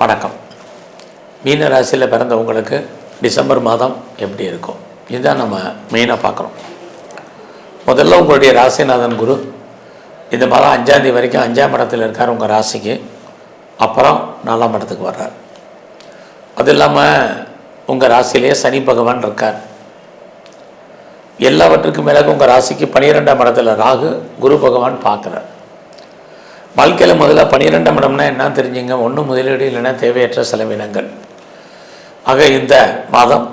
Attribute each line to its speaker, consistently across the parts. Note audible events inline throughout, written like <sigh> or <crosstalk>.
Speaker 1: வணக்கம். மீன ராசியில் பிறந்தவங்களுக்கு டிசம்பர் மாதம் எப்படி இருக்கும்? இதுதான் நம்ம மெயினாக பார்க்குறோம். முதல்ல உங்களுடைய ராசிநாதன் குரு. இந்த மாதம் அஞ்சாந்தேதி வரைக்கும் அஞ்சாம் இடத்தில் இருக்கார் உங்கள் ராசிக்கு. அப்புறம் நாலாம் இடத்துக்கு வர்றார். அது இல்லாமல் உங்கள் ராசியிலேயே சனி பகவான் இருக்கார். எல்லாவற்றுக்கும் மேலாக உங்கள் ராசிக்கு பன்னிரெண்டாம் இடத்துல ராகு குரு பகவான் பார்க்குறார். வாழ்க்கையில் முதல்ல பன்னிரெண்டாம் இடம்னா என்ன தெரிஞ்சுங்க. ஒன்று முதலீடு இல்லைன்னா தேவையற்ற செலவினங்கள். ஆக இந்த மாதம்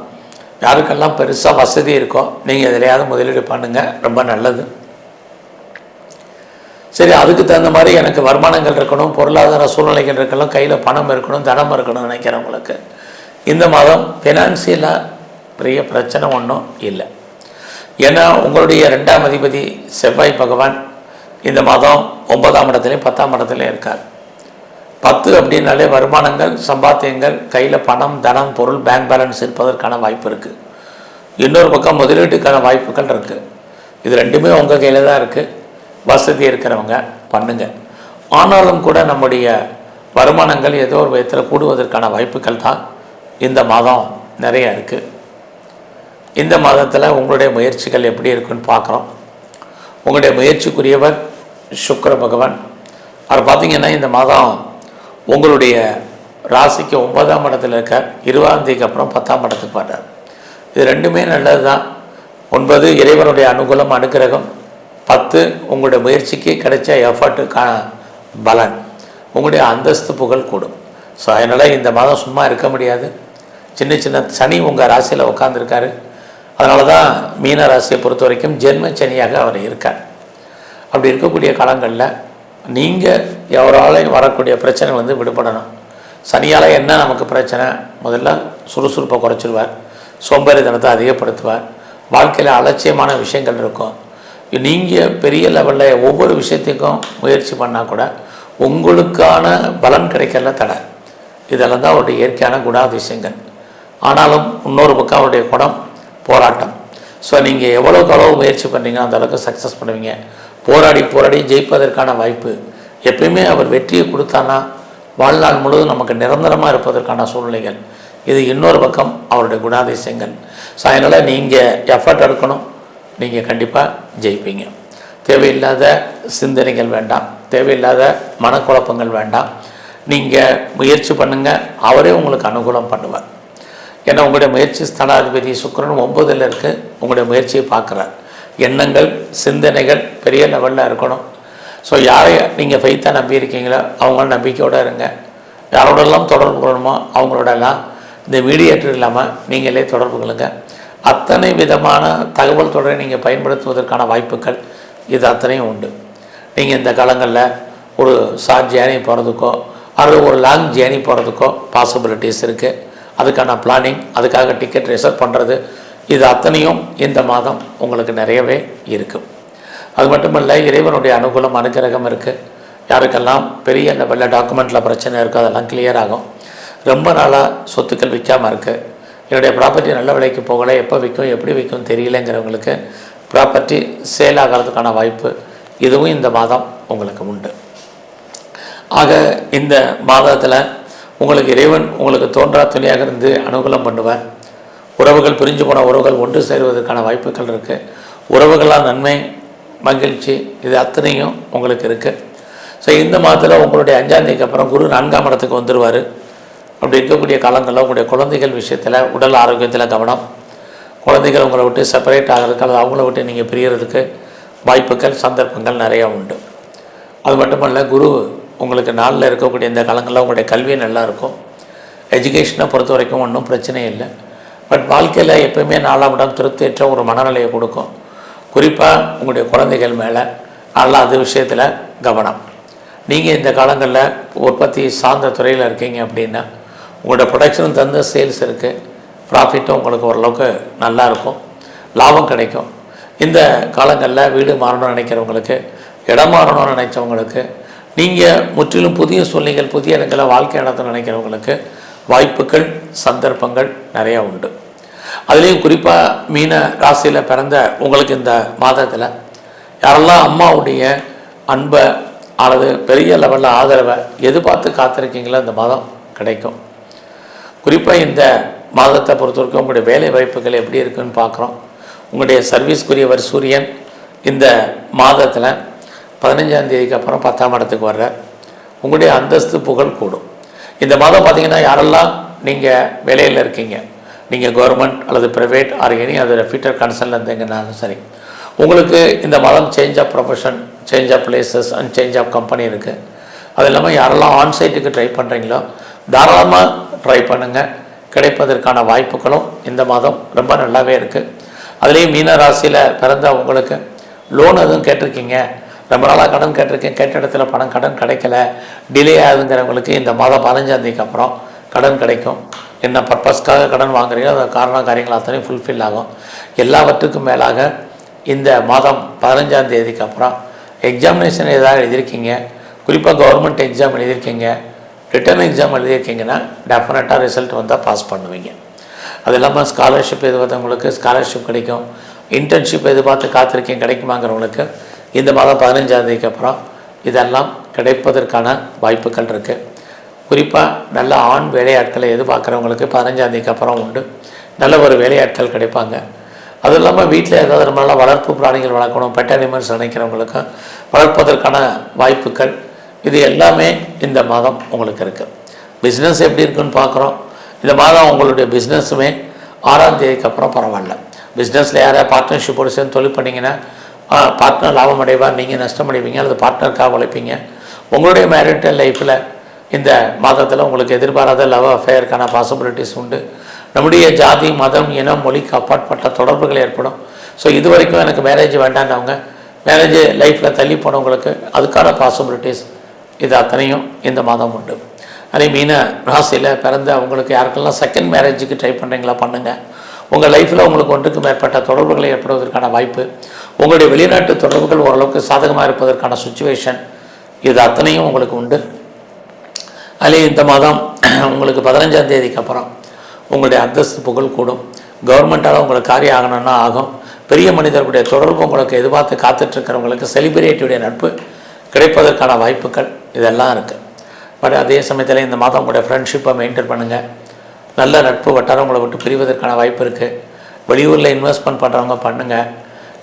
Speaker 1: யாருக்கெல்லாம் பெருசாக வசதி இருக்கோ நீங்கள் எதிலையாவது முதலீடு பண்ணுங்கள் ரொம்ப நல்லது. சரி அதுக்கு தகுந்த மாதிரி எனக்கு வருமானங்கள் இருக்கணும் பொருளாதார சூழ்நிலைகள் இருக்கணும் கையில் பணம் இருக்கணும் தனம் இருக்கணும் நினைக்கிறவங்களுக்கு இந்த மாதம் ஃபினான்சியலாக பெரிய பிரச்சனை ஒன்றும் இல்லை. ஏன்னா உங்களுடைய ரெண்டாம் அதிபதி செவ்வாய் பகவான் இந்த மாதம் ஒன்பதாம் இடத்துலையும் பத்தாம் இடத்துலையும் இருக்கார். பத்து அப்படின்னாலே வருமானங்கள் சம்பாத்தியங்கள் கையில் பணம் தனம் பொருள் பேங்க் பேலன்ஸ் இருப்பதற்கான வாய்ப்பு இருக்குது இன்னொரு பக்கம் முதலீட்டுக்கான வாய்ப்புகள் இருக்குது இது ரெண்டுமே உங்கள் கையில் தான் இருக்குது வசதி இருக்கிறவங்க பண்ணுங்கள் ஆனாலும் கூட நம்முடைய வருமானங்கள் ஏதோ ஒரு விதத்தில் கூடுவதற்கான வாய்ப்புகள் தான் இந்த மாதம் நிறைய இருக்குது இந்த மாதத்தில் உங்களுடைய முயற்சிகள் எப்படி இருக்குன்னு பார்க்குறோம். உங்களுடைய முயற்சிக்குரியவர் சுக்கர பகவான். அவர் பார்த்தீங்கன்னா இந்த மாதம் உங்களுடைய ராசிக்கு ஒன்பதாம் இடத்துல இருக்க இருபதாம் தேதிக்கு அப்புறம் பத்தாம் இடத்துக்கு வர்றார். இது ரெண்டுமே நல்லது தான் ஒன்பது இறைவனுடைய அனுகூலம் அனுகிரகம் பத்து உங்களுடைய முயற்சிக்கு கிடைச்ச எஃபர்ட்டுக்கான பலன். உங்களுடைய அந்தஸ்து புகழ் கூடும். ஸோ அதனால் இந்த மாதம் சும்மா இருக்க முடியாது. சின்ன சின்ன சனி உங்கள் ராசியில் உட்காந்துருக்காரு அதனால தான் மீன ராசியை பொறுத்த வரைக்கும் ஜென்ம சனியாக அவர் இருக்கார். அப்படி இருக்கக்கூடிய காலங்களில் நீங்கள் எவராலையும் வரக்கூடிய பிரச்சனைகள் வந்து விடுபடணும். சனியால் என்ன நமக்கு பிரச்சனை? முதல்ல சுறுசுறுப்பை குறைச்சிடுவார் சோம்பேறித்தனத்தை அதிகப்படுத்துவார். வாழ்க்கையில் அலட்சியமான விஷயங்கள் இருக்கும். நீங்கள் பெரிய லெவலில் ஒவ்வொரு விஷயத்துக்கும் முயற்சி பண்ணால் கூட உங்களுக்கான பலன் கிடைக்கல தடை. இதெல்லாம் தான் அவருடைய இயற்கையான குணாதிசயங்கள். ஆனாலும் இன்னொரு பக்கம் அவருடைய குணம் போராட்டம். ஸோ நீங்கள் எவ்வளோக்கு அளவு முயற்சி பண்ணுறீங்க அந்த அளவுக்கு சக்ஸஸ் பண்ணுவீங்க. போராடி போராடி ஜெயிப்பதற்கான வாய்ப்பு. எப்பயுமே அவர் வெற்றியை கொடுத்தானா வாழ்நாள் முழுவதும் நமக்கு நிரந்தரமாக இருப்பதற்கான சூழ்நிலைகள். இது இன்னொரு பக்கம் அவருடைய குணாதிசயங்கள். ஸோ அதனால் நீங்கள் எஃபர்ட் எடுக்கணும். நீங்கள் கண்டிப்பாக ஜெயிப்பீங்க. தேவையில்லாத சிந்தனைகள் வேண்டாம். தேவையில்லாத மனக்குழப்பங்கள் வேண்டாம். நீங்கள் முயற்சி பண்ணுங்கள் அவரே உங்களுக்கு அனுகூலம் பண்ணுவார். ஏன்னா உங்களுடைய முயற்சி ஸ்தனாதிபதி சுக்கரன் ஒன்பதில் இருக்குது உங்களுடைய முயற்சியை பார்க்குறார். எண்ணங்கள் சிந்தனைகள் பெரிய லெவலில் இருக்கணும். ஸோ யாரை நீங்கள் ஃபெய்த்தாக நம்பியிருக்கீங்களோ அவங்கள நம்பிக்கையோடு இருங்க. யாரோடெல்லாம் தொடர்பு கொள்ளணுமோ அவங்களோடலாம் இந்த மீடியேட்டர் இல்லாமல் நீங்களே தொடர்பு கொள்ளுங்க. அத்தனை விதமான தகவல் தொடரை நீங்கள் பயன்படுத்துவதற்கான வாய்ப்புகள் இது அத்தனையும் உண்டு. நீங்கள் இந்த காலங்களில் ஒரு ஷார்ட் ஜேர்னி போகிறதுக்கோ அல்லது ஒரு லாங் ஜேர்னி போகிறதுக்கோ பாசிபிலிட்டிஸ் இருக்குது அதுக்கான பிளானிங் அதுக்காக டிக்கெட் ரிசர்வ் பண்ணுறது இது அத்தனையும் இந்த மாதம் உங்களுக்கு நிறையவே இருக்கும். அது மட்டுமல்ல இறைவனுடைய அனுகூலம் அனுகிரகம் இருக்குது யாருக்கெல்லாம் பெரிய லெவலில் டாக்குமெண்ட்டில் பிரச்சனை இருக்கோ அதெல்லாம் கிளியர் ஆகும். ரொம்ப நாளாக சொத்துக்கள் விற்காமல் இருக்குது என்னுடைய ப்ராப்பர்ட்டி நல்ல விலைக்கு போகலை எப்போ விற்கும் எப்படி விற்கும் தெரியலங்கிறவங்களுக்கு ப்ராப்பர்ட்டி சேல் ஆகிறதுக்கான வாய்ப்பு இதுவும் இந்த மாதம் உங்களுக்கு உண்டு. ஆக இந்த மாதத்தில் உங்களுக்கு இறைவன் உங்களுக்கு தோன்றா துணையாக இருந்து அனுகூலம் பண்ணுவார். உறவுகள் பிரிஞ்சு போன உறவுகள் ஒன்று சேருவதற்கான வாய்ப்புகள் இருக்குது உறவுகளால் நன்மை மகிழ்ச்சி இது அத்தனையும் உங்களுக்கு இருக்குது ஸோ இந்த மாதத்தில் உங்களுடைய அஞ்சாந்தேதிக்கு அப்புறம் குரு நான்காம் இடத்துக்கு வந்துடுவார் அப்படி இருக்கக்கூடிய காலங்களில் உங்களுடைய குழந்தைகள் விஷயத்தில் உடல் ஆரோக்கியத்தில் கவனம். குழந்தைகள் உங்களை விட்டு செப்பரேட் ஆகிறதுக்கு அல்லது அவங்கள விட்டு நீங்கள் பிரியறதுக்கு வாய்ப்புகள் சந்தர்ப்பங்கள் நிறையா உண்டு. அது மட்டுமல்ல குரு உங்களுக்கு நாளில் இருக்கக்கூடிய இந்த காலங்களில் உங்களுடைய கல்வி நல்லா இருக்கும். எஜுகேஷனை பொறுத்த வரைக்கும் ஒன்றும் பிரச்சனை இல்லை. பட் வாழ்க்கையில் எப்பயுமே நாலாம் இடம் திருப்தியற்ற ஒரு மனநிலையை கொடுக்கும். குறிப்பாக உங்களுடைய குழந்தைகள் மேலே நல்லா அது விஷயத்தில் கவனம். நீங்கள் இந்த காலங்களில் உற்பத்தி சார்ந்த துறையில் இருக்கீங்க அப்படின்னா உங்களோட ப்ரொடக்ஷனும் தந்து சேல்ஸ் இருக்குது ப்ராஃபிட்டும் உங்களுக்கு ஓரளவுக்கு நல்லா இருக்கும். லாபம் கிடைக்கும். இந்த காலங்களில் வீடு மாறணும்னு நினைக்கிறவங்களுக்கு இடம் மாறணும்னு நினைச்சவங்களுக்கு நீங்கள் முற்றிலும் புதிய சூழ்நிலைகள் புதிய இடங்களை வாழ்க்கை நடத்த நினைக்கிறவங்களுக்கு வாய்ப்புகள் சந்தர்ப்பங்கள் நிறையா உண்டு. அதுலேயும் குறிப்பாக மீன ராசியில் பிறந்த உங்களுக்கு இந்த மாதத்தில் யாரெல்லாம் அம்மாவுடைய அன்பை அல்லது பெரிய லெவலில் ஆதரவை எதிர்பார்த்து காத்திருக்கீங்களோ இந்த மாதம் கிடைக்கும். குறிப்பாக இந்த மாதத்தை பொறுத்த வரைக்கும் உங்களுடைய வேலை வாய்ப்புகள் எப்படி இருக்குன்னு பார்க்குறோம். உங்களுடைய சர்வீஸ்க்குரியவர் சூரியன் இந்த மாதத்தில் பதினஞ்சாம் தேதிக்கு அப்புறம் பத்தாம் இடத்துக்கு வர்றார் உங்களுடைய அந்தஸ்து புகழ் கூடும். இந்த மாதம் பார்த்தீங்கன்னா யாரெல்லாம் நீங்கள் வேலையில் இருக்கீங்க நீங்கள் கவர்மெண்ட் அல்லது private or any other future கன்சர்னில் இருந்தீங்கன்னாலும் சரி உங்களுக்கு இந்த மாதம் change of profession change of places and change of company இருக்குது அது இல்லாமல் யாரெல்லாம் ஆன்சைட்டுக்கு ட்ரை பண்ணுறீங்களோ தாராளமாக ட்ரை பண்ணுங்கள் கிடைப்பதற்கான வாய்ப்புகளும் இந்த மாதம் ரொம்ப நல்லாவே இருக்குது அதுலேயும் மீன ராசியில் பிறந்த உங்களுக்கு லோன் எதுவும் கேட்டிருக்கீங்க ரொம்ப நாளாக கடன் கேட்டிருக்கேன். கேட்ட இடத்துல பணம் கடன் கிடைக்கல. டிலே ஆகுதுங்கிறவங்களுக்கு இந்த மாதம் பதினஞ்சாந்தேதிக்கு அப்புறம் கடன் கிடைக்கும். என்ன பர்பஸ்க்காக கடன் வாங்குறீங்களோ அது காரண காரியங்கள் அத்தனையும் ஃபுல்ஃபில் ஆகும். எல்லாவற்றுக்கும் மேலாக இந்த மாதம் பதினஞ்சாம் தேதிக்கு அப்புறம் எக்ஸாமினேஷன் ஏதாவது எழுதியிருக்கீங்க? குறிப்பாக கவர்மெண்ட் எக்ஸாம் எழுதியிருக்கீங்க. ரிட்டர்ன் எக்ஸாம் எழுதியிருக்கீங்கன்னா டெஃபினட்டாக ரிசல்ட் வந்தால் பாஸ் பண்ணுவீங்க. அது இல்லாமல் ஸ்காலர்ஷிப் எதிர்பார்த்தவங்களுக்கு ஸ்காலர்ஷிப் கிடைக்கும். இன்டர்ன்ஷிப் எதிர்பார்த்து காத்திருக்கீங்க கிடைக்குமாங்கிறவங்களுக்கு இந்த மாதம் பதினஞ்சாம் தேதிக்கு அப்புறம் இதெல்லாம் கிடைப்பதற்கான வாய்ப்புகள் இருக்குது குறிப்பாக நல்ல ஆண் வேலையாட்களை எதிர்பார்க்குறவங்களுக்கு பதினஞ்சாம் தேதிக்கு அப்புறம் உண்டு. நல்ல ஒரு வேலையாட்கள் கிடைப்பாங்க. அதுவும் இல்லாமல் வீட்டில் ஏதாவது ரொம்ப நல்லா வளர்ப்பு பிராணிகள் வளர்க்கணும் பெட் அனிமல்ஸ் நினைக்கிறவங்களுக்கும் வளர்ப்பதற்கான வாய்ப்புகள் இது எல்லாமே இந்த மாதம் உங்களுக்கு இருக்குது பிஸ்னஸ் எப்படி இருக்குன்னு பார்க்குறோம். இந்த மாதம் உங்களுடைய பிஸ்னஸுமே ஆறாம் தேதிக்கு அப்புறம் பரவாயில்ல. பிஸ்னஸில் யாராவது பார்ட்னர்ஷிப்போடு சேர்ந்து தொழில் பண்ணிங்கன்னா பார்ட்னர் லாபம் அடைவார் நீங்கள் நஷ்டம் அடைவீங்க அல்லது பார்ட்னருக்காக உழைப்பீங்க. உங்களுடைய மேரிட்டல் லைஃப்பில் இந்த மாதத்தில் உங்களுக்கு எதிர்பாராத லவ் அஃபேருக்கான பாசிபிலிட்டிஸ் உண்டு. நம்முடைய ஜாதி மதம் இனம் மொழிக்கு அப்பாற்பட்ட தொடர்புகள் ஏற்படும். ஸோ இது வரைக்கும் எனக்கு மேரேஜ் வேண்டாண்டவங்க மேரேஜ் லைஃப்பில் தள்ளி போனவங்களுக்கு அதுக்கான பாசிபிலிட்டிஸ் இது அத்தனையும் இந்த மாதம் உண்டு. அதே மீன ராசியில் பிறந்த உங்களுக்கு யாருக்கெல்லாம் செகண்ட் மேரேஜுக்கு ட்ரை பண்ணுறீங்களா பண்ணுங்கள் உங்கள் லைஃப்பில் உங்களுக்கு ஒன்றுக்கு மேற்பட்ட தொடர்புகளை ஏற்படுவதற்கான வாய்ப்பு. உங்களுடைய வெளிநாட்டு தொடர்புகள் ஓரளவுக்கு சாதகமாக இருப்பதற்கான சுச்சுவேஷன் இது அத்தனையும் உங்களுக்கு உண்டு. அதிலே இந்த மாதம் <clears throat> உங்களுக்கு பதினஞ்சாம் தேதிக்கு அப்புறம் உங்களுடைய அந்தஸ்து புகழ் கூடும். கவர்மெண்ட்டால் உங்களுக்கு காரியம் ஆகணும்னா ஆகும். பெரிய மனிதர்களுடைய தொடர்பு உங்களுக்கு எதிர்பார்த்து காத்துட்ருக்கிறவங்களுக்கு செலிபிரிட்டியுடைய நட்பு கிடைப்பதற்கான வாய்ப்புகள் இதெல்லாம் இருக்குது பட் அதே சமயத்தில் இந்த மாதம் உங்களுடைய ஃப்ரெண்ட்ஷிப்பை மெயின்டைன் பண்ணுங்கள் நல்ல நட்பு வட்டாரம் உங்களை விட்டு பிரிவதற்கான வாய்ப்பு இருக்குது வெளியூரில் இன்வெஸ்ட்மெண்ட் பண்ணுறவங்க பண்ணுங்கள்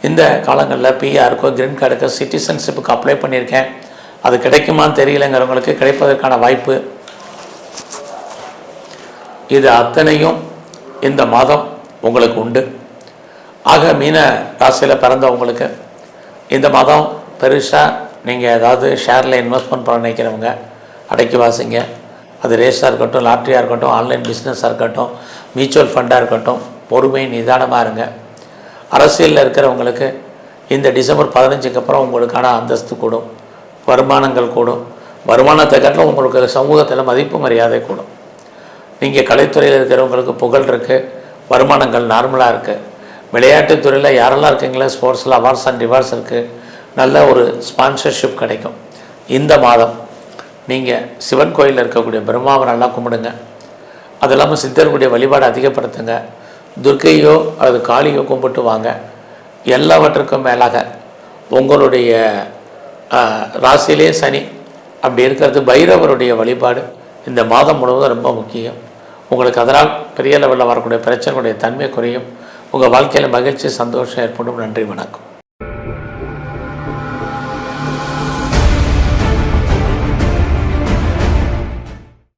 Speaker 1: இந்த காலங்களில் பிஆருக்கோ கிரீன் கார்டுக்கோ சிட்டிசன்ஷிப்புக்கு அப்ளை பண்ணியிருக்கேன். அது கிடைக்குமான்னு தெரியலங்கிறவங்களுக்கு கிடைப்பதற்கான வாய்ப்பு. இது அத்தனையும் இந்த மாதம் உங்களுக்கு உண்டு. ஆக மீன ராசியில் பிறந்தவங்களுக்கு இந்த மாதம் பெருசாக நீங்கள் ஏதாவது ஷேரில் இன்வெஸ்ட்மெண்ட் பண்ண நினைக்கிறவங்க அடக்கி வாசிங்க. அது ரேஸாக இருக்கட்டும் லாட்ரியாக இருக்கட்டும் ஆன்லைன் பிஸ்னஸாக இருக்கட்டும் மியூச்சுவல் ஃபண்டாக இருக்கட்டும் பொறுமை நிதானமாக இருங்க. அரசியலில் இருக்கிறவங்களுக்கு இந்த டிசம்பர் பதினஞ்சுக்கு அப்புறம் உங்களுக்கான அந்தஸ்து கூடும் வருமானங்கள் கூடும். வருமானத்தை காட்டிலும் உங்களுக்கு சமூகத்தில் மதிப்பு மரியாதை கூடும். நீங்கள் கலைத்துறையில் இருக்கிறவங்களுக்கு புகழ் இருக்குது வருமானங்கள் நார்மலாக இருக்குது விளையாட்டுத்துறையில் யாரெல்லாம் இருக்கீங்களோ ஸ்போர்ட்ஸில் அவார்ட்ஸ் அண்ட் ரிவார்ட்ஸ் இருக்குது நல்ல ஒரு ஸ்பான்சர்ஷிப் கிடைக்கும். இந்த மாதம் நீங்கள் சிவன் கோயிலில் இருக்கக்கூடிய பிரம்மாவை நல்லா கும்பிடுங்க. அது இல்லாமல் சித்தர்களுடைய வழிபாடு அதிகப்படுத்துங்க. துர்க்கையோ அல்லது காளியோ கும்பிட்டு வாங்க எல்லாவற்றுக்கும் மேலாக உங்களுடைய ராசியிலே சனி அப்படி இருக்கிறது பைரவருடைய வழிபாடு இந்த மாதம் முழுவதும் ரொம்ப முக்கியம். உங்களுக்கு அதனால் பெரிய லெவலில் வரக்கூடிய பிரச்சனைகளுடைய தன்மை குறையும். உங்கள் வாழ்க்கையில் மகிழ்ச்சி சந்தோஷம் ஏற்படும். நன்றி வணக்கம்.